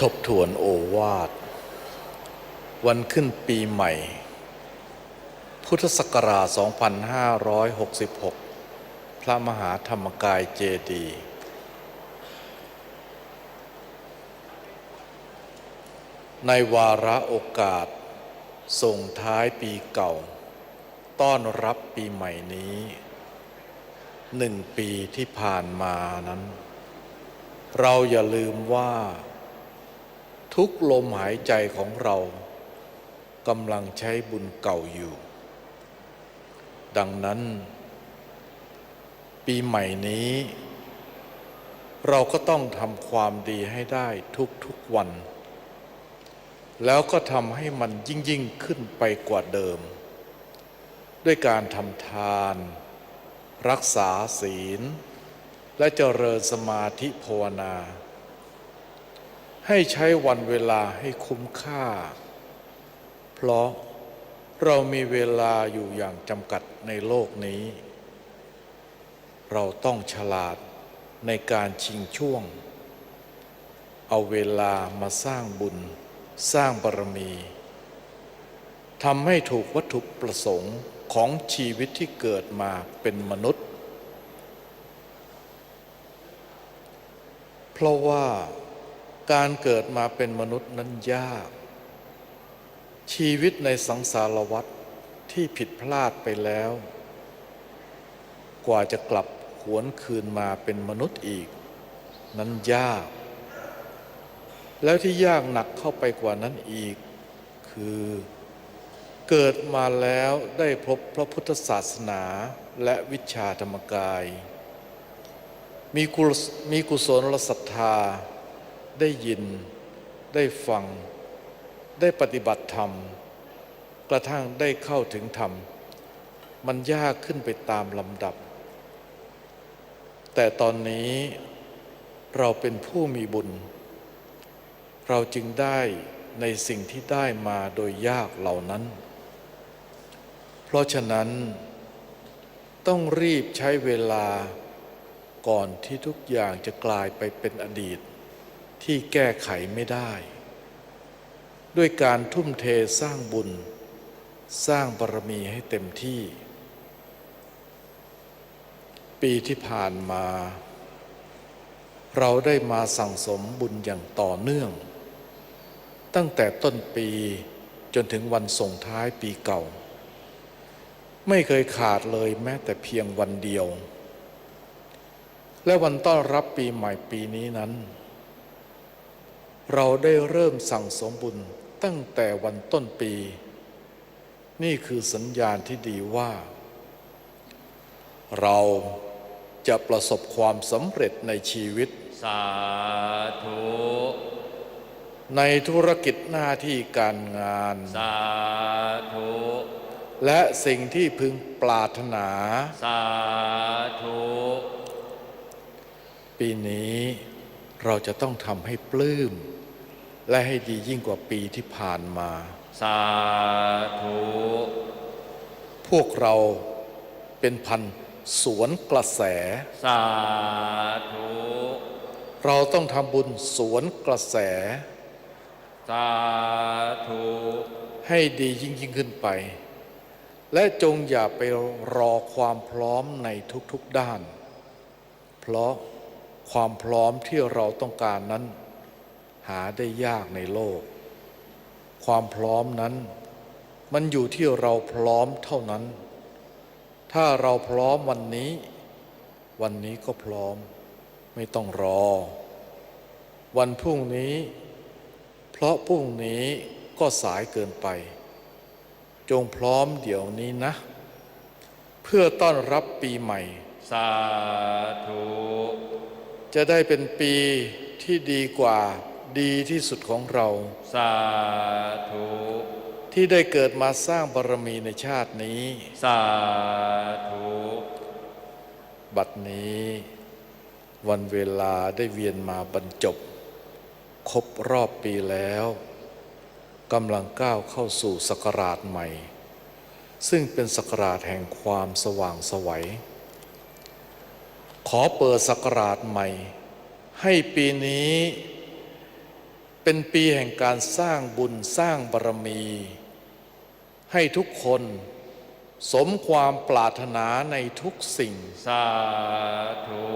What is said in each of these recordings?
ทบทวนโอวาท วันขึ้นปีใหม่ พุทธศักราช 2566 พระมหาธรรมกายเจดีย์ในวาระโอกาส ส่งท้ายปีเก่า ต้อนรับปีใหม่นี้ หนึ่งปีที่ผ่านมานั้น เราอย่าลืมว่า ทุกลมหายใจของเรากำลังใช้บุญเก่าอยู่ ดังนั้น ปีใหม่นี้ เราก็ต้องทำความดีให้ได้ทุกๆวัน แล้วก็ทำให้มันยิ่งยิ่งขึ้นไปกว่าเดิม ด้วยการทำทาน รักษาศีล และเจริญสมาธิภาวนา ให้ใช้วันเวลาให้คุ้มค่า เพราะเรามีเวลาอยู่อย่างจำกัดในโลกนี้ เราต้องฉลาดในการชิงช่วง เอาเวลามาสร้างบุญ สร้างบารมีทำให้ถูกวัตถุประสงค์ของชีวิตที่เกิดมาเป็นมนุษย์ เพราะว่า การเกิดมาเป็นมนุษย์นั้นยาก ชีวิตในสังสารวัฏที่ผิดพลาดไปแล้ว กว่าจะกลับหวนคืนมาเป็นมนุษย์อีก นั้นยาก แล้วที่ยากหนักเข้าไปกว่านั้นอีก คือเกิดมาแล้วได้พบพระพุทธศาสนาและวิชาธรรมกาย มีกุศมีกุศลศรัทธา ได้ยิน ได้ฟัง ได้ปฏิบัติธรรม กระทั่งได้เข้าถึงธรรม มันยากขึ้นไปตามลำดับ แต่ตอนนี้เราเป็นผู้มีบุญ เราจึงได้ในสิ่งที่ได้มาโดยยากเหล่านั้น เพราะฉะนั้น ต้องรีบใช้เวลาก่อนที่ทุกอย่างจะกลายไปเป็นอดีต ที่แก้ไขไม่ได้ ด้วยการทุ่มเทสร้างบุญ สร้างบารมีให้เต็มที่ ปีที่ผ่านมา เราได้มาสั่งสมบุญอย่างต่อเนื่อง ตั้งแต่ต้นปีจนถึงวันส่งท้ายปีเก่า ไม่เคยขาดเลยแม้แต่เพียงวันเดียว และวันต้อนรับปีใหม่ปีนี้นั้น เราได้เริ่มสั่งสมบุญตั้งแต่วันต้นปี นี่คือสัญญาณที่ดีว่า เราจะประสบความสำเร็จในชีวิต สาธุ ในธุรกิจหน้าที่การงาน สาธุ และสิ่งที่พึงปรารถนา สาธุ ปีนี้ เราจะต้องทำให้ปลื้ม และให้ดียิ่งกว่าปีที่ผ่านมา สาธุ พวกเราเป็นพันธุ์สวนกระแส สาธุ เราต้องทำบุญสวนกระแส สาธุ ให้ดียิ่งยิ่งขึ้นไป และจงอย่าไปรอความพร้อมในทุกๆด้าน เพราะ ความพร้อมที่เราต้องการนั้น หาได้ยากในโลก ความพร้อมนั้น มันอยู่ที่เราพร้อมเท่านั้น ถ้าเราพร้อมวันนี้ วันนี้ก็พร้อม ไม่ต้องรอ วันพรุ่งนี้ เพราะพรุ่งนี้ก็สายเกินไป จงพร้อมเดี๋ยวนี้นะ เพื่อต้อนรับปีใหม่ สาธุ จะได้เป็นปีที่ดีกว่าดีที่สุดของเรา สาธุ ที่ได้เกิดมาสร้างบารมีในชาตินี้ สาธุ บัดนี้ วันเวลาได้เวียนมาบรรจบ ครบรอบปีแล้วกำลังก้าวเข้าสู่ศักราชใหม่ ซึ่งเป็นศักราชแห่งความสว่างไสวัย ขอเปิดศักราชใหม่ ให้ปีนี้เปเป็นปีแห่งการสร้างบุญสร้างบารมี ให้ทุกคนสมความปรารถนาในทุกสิ่ง สาธุ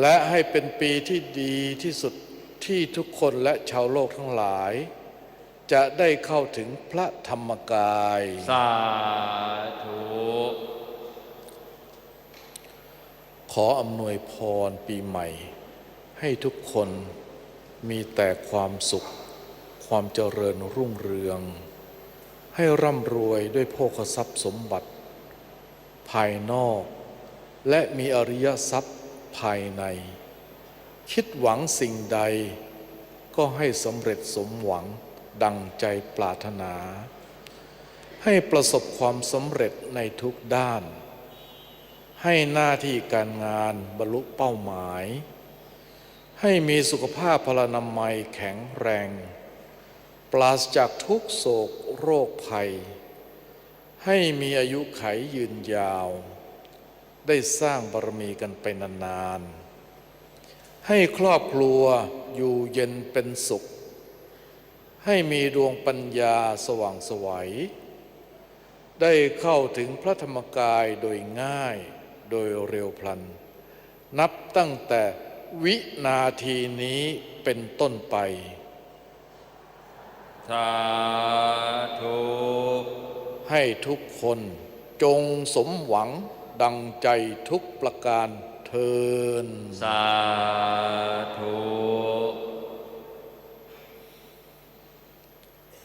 และให้เป็นปีที่ดีที่สุดที่ทุกคนและชาวโลกทั้งหลาย จะได้เข้าถึงพระธรรมกาย สาธุ ขออำนวยพรปีใหม่ ให้ทุกคนมีแต่ความสุข ความเจริญรุ่งเรือง ให้ร่ำรวยด้วยโภคทรัพย์สมบัติ ภายนอก และมีอริยทรัพย์ภายใน คิดหวังสิ่งใด ก็ให้สำเร็จสมหวังดังใจปรารถนา ให้ประสบความสำเร็จในทุกด้าน ให้หน้าที่การงานบรรลุเป้าหมาย ให้มีสุขภาพพลานามัยแข็งแรง ปราศจากทุกโศกโรคภัย ให้มีอายุไขยืนยาว ได้สร้างบารมีกันไปนานๆ ให้ครอบครัวอยู่เย็นเป็นสุข ให้มีดวงปัญญาสว่างไสวัยได้เข้าถึงพระธรรมกายโดยง่าย โดยเร็วพลัน นับตั้งแต่วินาทีนี้เป็นต้นไป สาธุ ให้ทุกคนจงสมหวังดังใจทุกประการเทิน สาธุ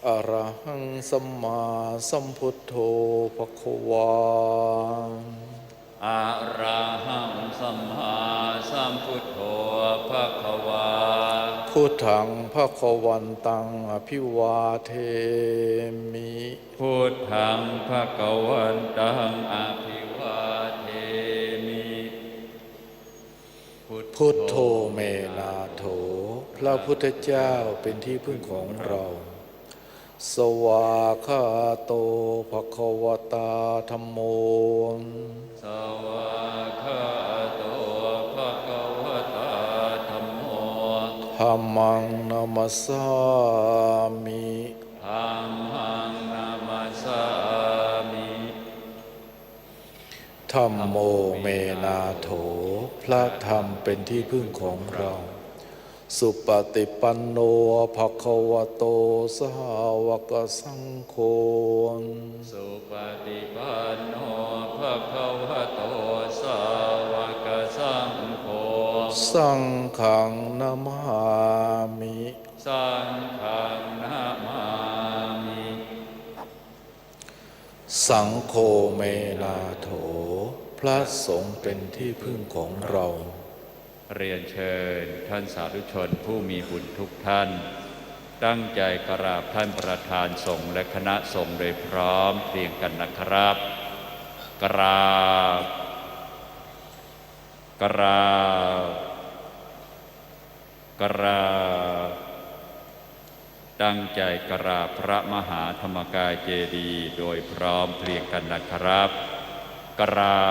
อรหังสัมมาสัมพุทโธภควา อะระหังสัมมาสัมพุทโธภะคะวาพุทธังภควันตังอภิวาเทมิพุทธังภะคะวันตังอภิวาเทมิพุทโธเมนาโถ พระพุทธเจ้าเป็นที่พึ่งของเรา สวาคาโตภควตาธรรมโม สวากขาโตภะคะวะตาธัมโมธรรมังนามัสสามิธัมมังนามัสสามิธรรมโมเมนาโถ พระธรรมเป็นที่พึ่งของเรา สุปฏิปันโนภควโตสหวกสังโฆสุปฏิปันโนภะคะวะโตสาวกสังโฆสังฆังนามามิสังฆังนามามิสังโฆเมนาโถ พระสงฆ์เป็นที่พึ่งของเรา เรียนเชิญท่านสาธุชนผู้มีบุญทุกท่าน ตั้งใจกราบท่านประธานสงฆ์และคณะสงฆ์โดยพร้อมเพรียงกันนะครับ กราบ กราบ กราบ ตั้งใจกราบพระมหาธรรมกายเจดีย์โดยพร้อมเพรียงกันนะครับ กรา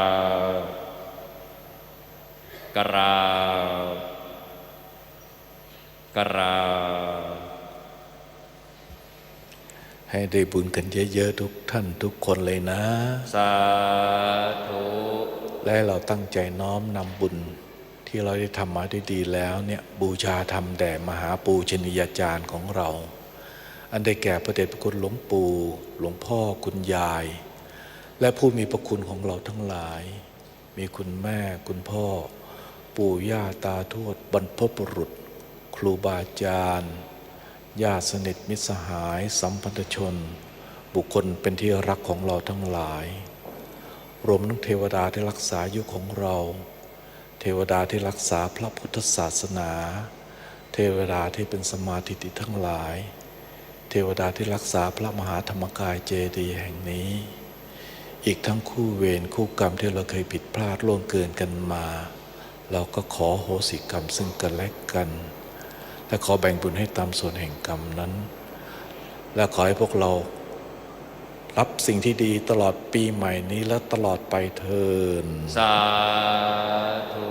บ กราบกราบให้ได้บุญกันเยอะๆทุกท่านทุกคนเลยนะ สาธุ และให้เราตั้งใจน้อมนำบุญที่เราได้ทำมาได้ดีแล้วเนี่ยบูชาธรรมแด่มหาปูชนียาจารย์ของเรา อันได้แก่พระเดชพระคุณหลวงปู่หลวงพ่อคุณยาย และผู้มีพระคุณของเราทั้งหลาย มีคุณแม่คุณพ่อ ปู่ย่าตาทวดบรรพบุรุษ ครูบาอาจารย์ญาติสนิทมิตรสหาย สัมพันธชน บุคคลเป็นที่รักของเราทั้งหลาย รวมทั้งเทวดาที่รักษาอยู่ของเรา เทวดาที่รักษาพระพุทธศาสนา เทวดาที่เป็นสมาธิติทั้งหลาย เทวดาที่รักษาพระมหาธรรมกายเจดีย์แห่งนี้ อีกทั้งคู่เวรคู่กรรมที่เราเคยผิดพลาดล่วงเกินกันมา เราก็ขอโหสิกรรมซึ่งกันและกัน และขอแบ่งบุญให้ตามส่วนแห่งกรรมนั้น และขอให้พวกเรารับสิ่งที่ดีตลอดปีใหม่นี้และตลอดไปเทินสาธุ